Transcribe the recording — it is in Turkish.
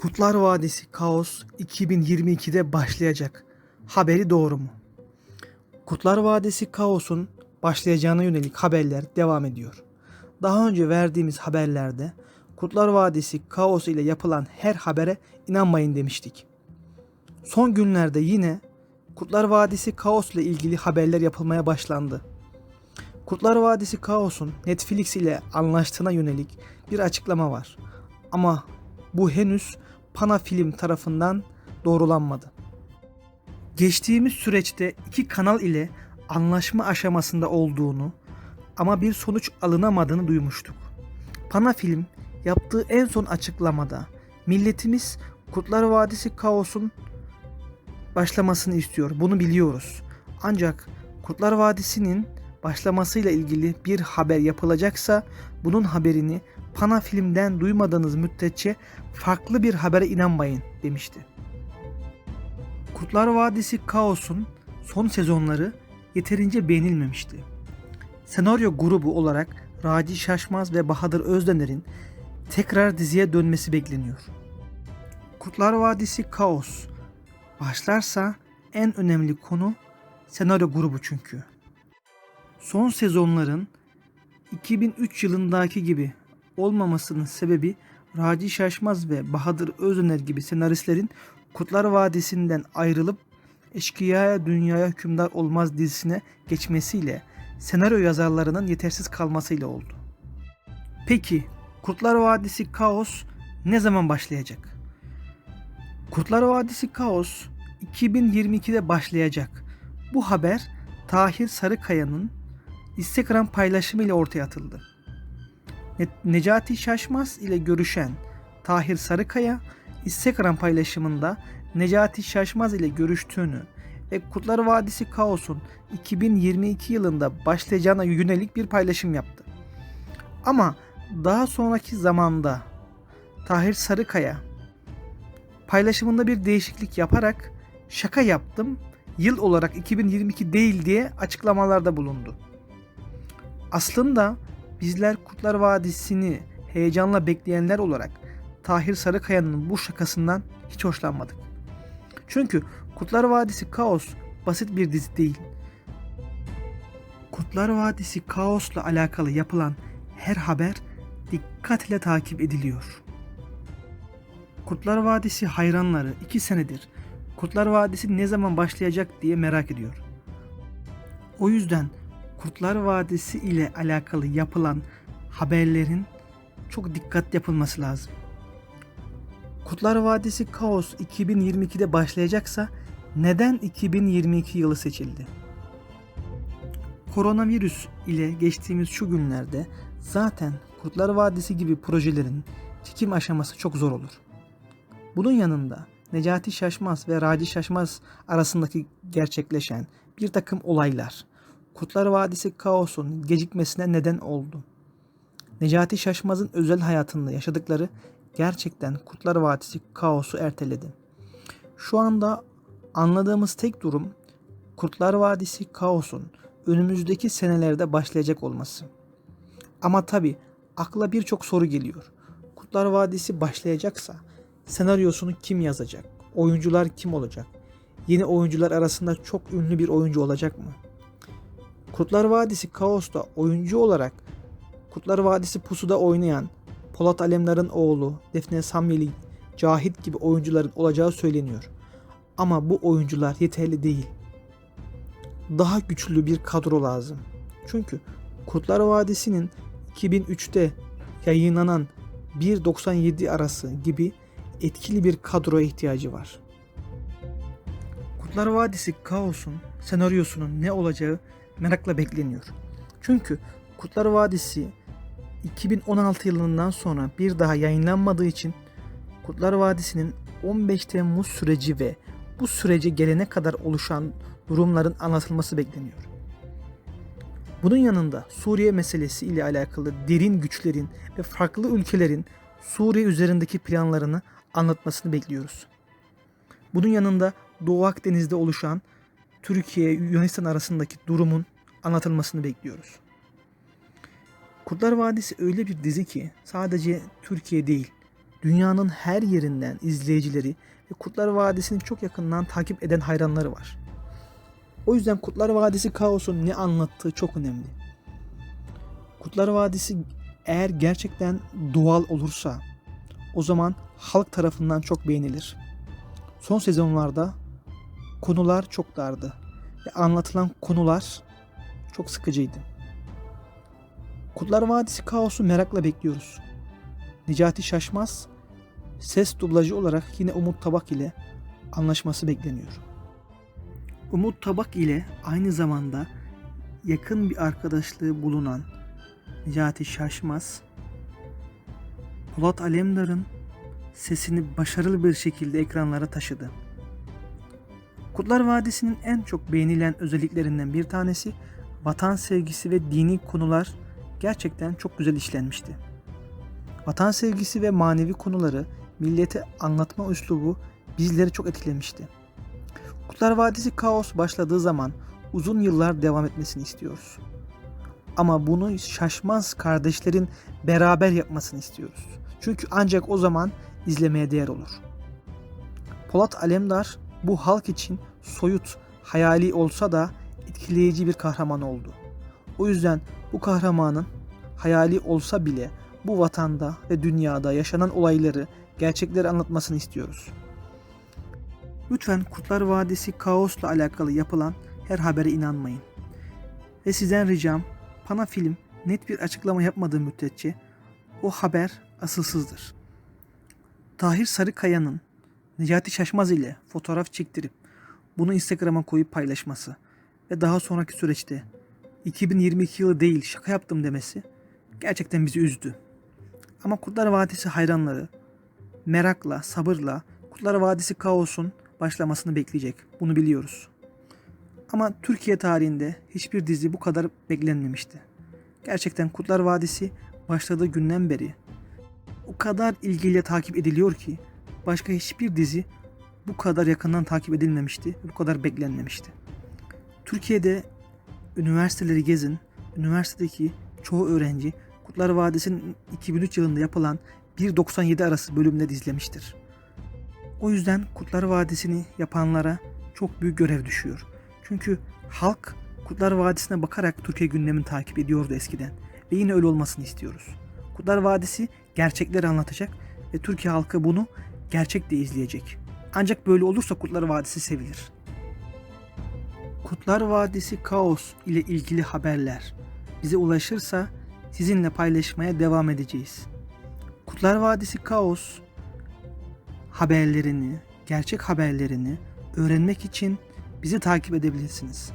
Kurtlar Vadisi Kaos 2022'de başlayacak. Haberi doğru mu? Kurtlar Vadisi Kaos'un başlayacağına yönelik haberler devam ediyor. Daha önce verdiğimiz haberlerde Kurtlar Vadisi Kaos ile yapılan her habere inanmayın demiştik. Son günlerde yine Kurtlar Vadisi Kaos ile ilgili haberler yapılmaya başlandı. Kurtlar Vadisi Kaos'un Netflix ile anlaştığına yönelik bir açıklama var. Ama bu henüz Pana Film tarafından doğrulanmadı. Geçtiğimiz süreçte iki kanal ile anlaşma aşamasında olduğunu ama bir sonuç alınamadığını duymuştuk. Pana Film yaptığı en son açıklamada milletimiz Kurtlar Vadisi Kaos'un başlamasını istiyor. Bunu biliyoruz. Ancak Kurtlar Vadisi'nin başlamasıyla ilgili bir haber yapılacaksa bunun haberini Pana Film'den duymadığınız müddetçe farklı bir habere inanmayın demişti. Kurtlar Vadisi Kaos'un son sezonları yeterince beğenilmemişti. Senaryo grubu olarak Raci Şaşmaz ve Bahadır Özdener'in tekrar diziye dönmesi bekleniyor. Kurtlar Vadisi Kaos başlarsa en önemli konu senaryo grubu çünkü. Son sezonların 2003 yılındaki gibi olmamasının sebebi Raci Şaşmaz ve Bahadır Özöner gibi senaristlerin Kurtlar Vadisi'nden ayrılıp Eşkıya'ya Dünyaya Hükümdar Olmaz dizisine geçmesiyle senaryo yazarlarının yetersiz kalmasıyla oldu. Peki Kurtlar Vadisi Kaos ne zaman başlayacak? Kurtlar Vadisi Kaos 2022'de başlayacak. Bu haber Tahir Sarıkaya'nın Instagram paylaşımı ile ortaya atıldı. Ne- Necati Şaşmaz ile görüşen Tahir Sarıkaya Instagram paylaşımında Necati Şaşmaz ile görüştüğünü ve Kurtlar Vadisi Kaos'un 2022 yılında başlayacağına yönelik bir paylaşım yaptı. Ama daha sonraki zamanda Tahir Sarıkaya paylaşımında bir değişiklik yaparak şaka yaptım yıl olarak 2022 değil diye açıklamalarda bulundu. Aslında bizler Kurtlar Vadisi'ni heyecanla bekleyenler olarak Tahir Sarıkaya'nın bu şakasından hiç hoşlanmadık. Çünkü Kurtlar Vadisi Kaos basit bir dizi değil. Kurtlar Vadisi Kaos'la alakalı yapılan her haber dikkatle takip ediliyor. Kurtlar Vadisi hayranları 2 senedir Kurtlar Vadisi ne zaman başlayacak diye merak ediyor. O yüzden Kurtlar Vadisi ile alakalı yapılan haberlerin çok dikkat yapılması lazım. Kurtlar Vadisi Kaos 2022'de başlayacaksa neden 2022 yılı seçildi? Koronavirüs ile geçtiğimiz şu günlerde zaten Kurtlar Vadisi gibi projelerin çekim aşaması çok zor olur. Bunun yanında Necati Şaşmaz ve Raci Şaşmaz arasındaki gerçekleşen bir takım olaylar Kurtlar Vadisi kaosun gecikmesine neden oldu. Necati Şaşmaz'ın özel hayatında yaşadıkları gerçekten Kurtlar Vadisi kaosu erteledi. Şu anda anladığımız tek durum Kurtlar Vadisi kaosun önümüzdeki senelerde başlayacak olması. Ama tabi akla birçok soru geliyor. Kurtlar Vadisi başlayacaksa senaryosunu kim yazacak? Oyuncular kim olacak? Yeni oyuncular arasında çok ünlü bir oyuncu olacak mı? Kurtlar Vadisi Kaos'ta oyuncu olarak Kurtlar Vadisi Pusu'da oynayan Polat Alemdar'ın oğlu Defne Samyeli, Cahit gibi oyuncuların olacağı söyleniyor. Ama bu oyuncular yeterli değil. Daha güçlü bir kadro lazım. Çünkü Kurtlar Vadisi'nin 2003'te yayınlanan 1.97 arası gibi etkili bir kadroya ihtiyacı var. Kurtlar Vadisi Kaos'un senaryosunun ne olacağı merakla bekleniyor. Çünkü Kurtlar Vadisi 2016 yılından sonra bir daha yayınlanmadığı için Kurtlar Vadisi'nin 15 Temmuz süreci ve bu sürece gelene kadar oluşan durumların anlatılması bekleniyor. Bunun yanında Suriye meselesi ile alakalı derin güçlerin ve farklı ülkelerin Suriye üzerindeki planlarını anlatmasını bekliyoruz. Bunun yanında Doğu Akdeniz'de oluşan Türkiye Yunanistan arasındaki durumun anlatılmasını bekliyoruz. Kurtlar Vadisi öyle bir dizi ki sadece Türkiye değil, dünyanın her yerinden izleyicileri ve Kurtlar Vadisi'ni çok yakından takip eden hayranları var. O yüzden Kurtlar Vadisi Kaos'un ne anlattığı çok önemli. Kurtlar Vadisi eğer gerçekten doğal olursa o zaman halk tarafından çok beğenilir. Son sezonlarda konular çok dardı ve anlatılan konular çok sıkıcıydı. Kurtlar Vadisi Kaos'u merakla bekliyoruz. Necati Şaşmaz ses dublajı olarak yine Umut Tabak ile anlaşması bekleniyor. Umut Tabak ile aynı zamanda yakın bir arkadaşlığı bulunan Necati Şaşmaz, Polat Alemdar'ın sesini başarılı bir şekilde ekranlara taşıdı. Kurtlar Vadisi'nin en çok beğenilen özelliklerinden bir tanesi vatan sevgisi ve dini konular gerçekten çok güzel işlenmişti. Vatan sevgisi ve manevi konuları millete anlatma üslubu bizleri çok etkilemişti. Kurtlar Vadisi kaos başladığı zaman uzun yıllar devam etmesini istiyoruz. Ama bunu şaşmaz kardeşlerin beraber yapmasını istiyoruz. Çünkü ancak o zaman izlemeye değer olur. Polat Alemdar bu halk için soyut, hayali olsa da etkileyici bir kahraman oldu. O yüzden bu kahramanın hayali olsa bile bu vatanda ve dünyada yaşanan olayları, gerçekleri anlatmasını istiyoruz. Lütfen Kurtlar Vadisi kaosla alakalı yapılan her habere inanmayın. Ve sizden ricam Pana Film net bir açıklama yapmadığı müddetçe o haber asılsızdır. Tahir Sarıkaya'nın Necati Şaşmaz ile fotoğraf çektirip bunu Instagram'a koyup paylaşması ve daha sonraki süreçte 2022 yılı değil şaka yaptım demesi gerçekten bizi üzdü. Ama Kurtlar Vadisi hayranları merakla, sabırla Kurtlar Vadisi kaosun başlamasını bekleyecek. Bunu biliyoruz. Ama Türkiye tarihinde hiçbir dizi bu kadar beklenmemişti. Gerçekten Kurtlar Vadisi başladığı günden beri o kadar ilgiyle takip ediliyor ki başka hiçbir dizi bu kadar yakından takip edilmemişti, bu kadar beklenmemişti. Türkiye'de üniversiteleri gezin, üniversitedeki çoğu öğrenci Kurtlar Vadisi'nin 2003 yılında yapılan 1.97 arası bölümleri izlemiştir. O yüzden Kurtlar Vadisi'ni yapanlara çok büyük görev düşüyor. Çünkü halk Kurtlar Vadisi'ne bakarak Türkiye gündemini takip ediyordu eskiden. Ve yine öyle olmasını istiyoruz. Kurtlar Vadisi gerçekleri anlatacak ve Türkiye halkı bunu gerçek de izleyecek. Ancak böyle olursa Kurtlar Vadisi sevilir. Kurtlar Vadisi Kaos ile ilgili haberler bize ulaşırsa sizinle paylaşmaya devam edeceğiz. Kurtlar Vadisi Kaos haberlerini, gerçek haberlerini öğrenmek için bizi takip edebilirsiniz.